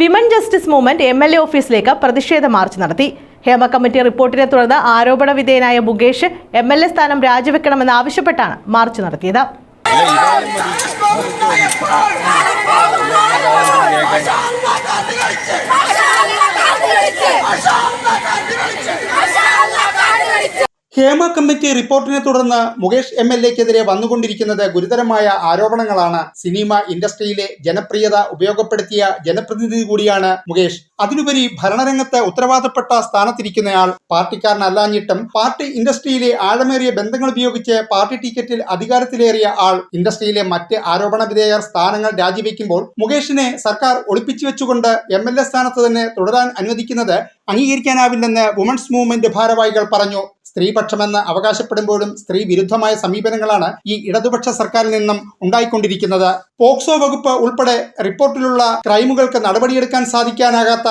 Women justice movement M L A ഓഫീസിലേക്ക് പ്രതിഷേധ March നടത്തി. ഹേമ കമ്മിറ്റി റിപ്പോർട്ടിനെ തുടർന്ന് ആരോപണ വിധേയനായ മുകേഷ് എം എൽ എ സ്ഥാനം രാജിവെക്കണമെന്ന് ആവശ്യപ്പെട്ടാണ് മാർച്ച് നടത്തിയത്. ഹേമ കമ്മിറ്റി റിപ്പോർട്ടിനെ തുടർന്ന് മുകേഷ് എം എൽ എക്കെതിരെ വന്നുകൊണ്ടിരിക്കുന്നത് ഗുരുതരമായ ആരോപണങ്ങളാണ് സിനിമ ഇൻഡസ്ട്രിയിലെ ജനപ്രിയത ഉപയോഗപ്പെടുത്തിയ ജനപ്രതിനിധി കൂടിയാണ് മുകേഷ്. അതിനുപരി ഭരണരംഗത്ത് ഉത്തരവാദപ്പെട്ട സ്ഥാനത്തിരിക്കുന്നയാൾ പാർട്ടിക്കാരനല്ലാഞ്ഞിട്ടും പാർട്ടി ഇൻഡസ്ട്രിയിലെ ആഴമേറിയ ബന്ധങ്ങൾ ഉപയോഗിച്ച് പാർട്ടി ടിക്കറ്റിൽ അധികാരത്തിലേറിയ ആൾ ഇൻഡസ്ട്രിയിലെ മറ്റ് ആരോപണ വിധേയർ സ്ഥാനങ്ങൾ രാജിവെക്കുമ്പോൾ മുകേഷിനെ സർക്കാർ ഒളിപ്പിച്ചു വെച്ചുകൊണ്ട് എം എൽ എ സ്ഥാനത്ത് തന്നെ തുടരാൻ അനുവദിക്കുന്നത് അംഗീകരിക്കാനാവില്ലെന്ന് വുമൺസ് മൂവ്മെന്റ് ഭാരവാഹികൾ പറഞ്ഞു. സ്ത്രീപക്ഷമെന്ന് അവകാശപ്പെടുമ്പോഴും സ്ത്രീ വിരുദ്ധമായ സമീപനങ്ങളാണ് ഈ ഇടതുപക്ഷ സർക്കാരിൽ നിന്നും ഉണ്ടായിക്കൊണ്ടിരിക്കുന്നത്. പോക്സോ വകുപ്പ് ഉൾപ്പെടെ റിപ്പോർട്ടിലുള്ള ക്രൈമുകൾക്ക് നടപടിയെടുക്കാൻ സാധിക്കാനാകാത്ത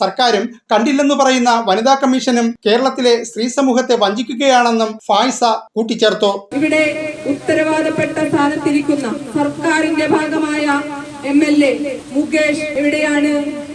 സർക്കാരും കണ്ടില്ലെന്ന് പറയുന്ന വനിതാ കമ്മീഷനും കേരളത്തിലെ സ്ത്രീ സമൂഹത്തെ വഞ്ചിക്കുകയാണെന്നും ഫായ്സ കൂട്ടിച്ചേർത്തു. ഇവിടെ ഉത്തരവാദപ്പെട്ട സ്ഥാനത്തിരിക്കുന്ന സർക്കാരിന്റെ ഭാഗമായ എം എൽ എ മുകേഷ് എവിടെയാണ്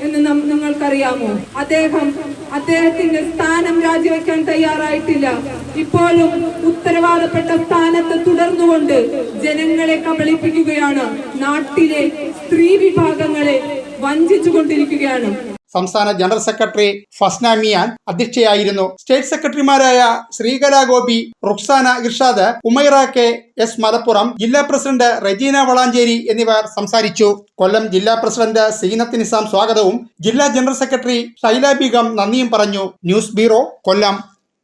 എന്ന് നിങ്ങൾക്കറിയാമോ? അദ്ദേഹം അദ്ദേഹത്തിന്റെ സ്ഥാനം രാജിവെക്കാൻ തയ്യാറായിട്ടില്ല. ഇപ്പോഴും ഉത്തരവാദപ്പെട്ട സ്ഥാനത്ത് തുടർന്നുകൊണ്ട് ജനങ്ങളെ കബളിപ്പിക്കുകയാണ്. നാട്ടിലെ സ്ത്രീ വിഭാഗങ്ങളെ വഞ്ചിച്ചു കൊണ്ടിരിക്കുകയാണ് സംസ്ഥാന ജനറൽ സെക്രട്ടറി ഫസ്ന മിയാൻ അധ്യക്ഷയായിരുന്നു. സ്റ്റേറ്റ് സെക്രട്ടറിമാരായ ശ്രീകല ഗോപി റുക്സാന ഇർഷാദ് ഉമൈറ കെ എസ് മലപ്പുറം ജില്ലാ പ്രസിഡന്റ് റജീന വളാഞ്ചേരി എന്നിവർ സംസാരിച്ചു. കൊല്ലം ജില്ലാ പ്രസിഡന്റ് സീനത്ത് നിസാം സ്വാഗതവും ജില്ലാ ജനറൽ സെക്രട്ടറി ഷൈല നന്ദിയും പറഞ്ഞു. News bureau Kollam.